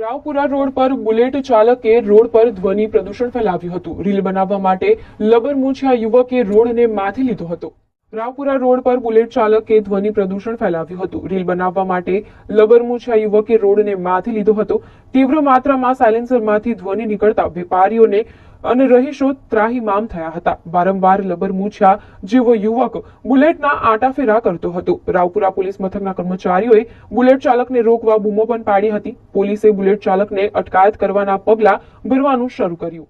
Raopura road પર bullet ચાલકે road પર ધ્વનિ પ્રદૂષણ ફેલાવ્યું હતું. રીલ બનાવવા માટે લબર મૂછ્યા યુવકે રોડને માથે લીધો હતો. રાવપુરા રોડ પર બુલેટ ચાલકે ધ્વનિ પ્રદૂષણ ફેલાવ્યું હતું. રીલ બનાવવા માટે લબર મૂછ્યા યુવકે રોડને માથે લીધો હતો. તીવ્ર માત્રામાં સાયલેન્સરમાંથી ધ્વનિ નીકળતા વેપારીઓને અને રહીશો ત્રાહીમામ થયા હતા. વારંવાર લબર મૂછ્યા જેવો યુવક બુલેટના આંટાફેરા કરતો હતો. રાવપુરા પોલીસ મથકના કર્મચારીઓએ બુલેટ ચાલકને રોકવા બૂમો પણ પાડી હતી. પોલીસે બુલેટ ચાલકને અટકાયત કરવાના પગલાં ભરવાનું શરૂ કર્યું.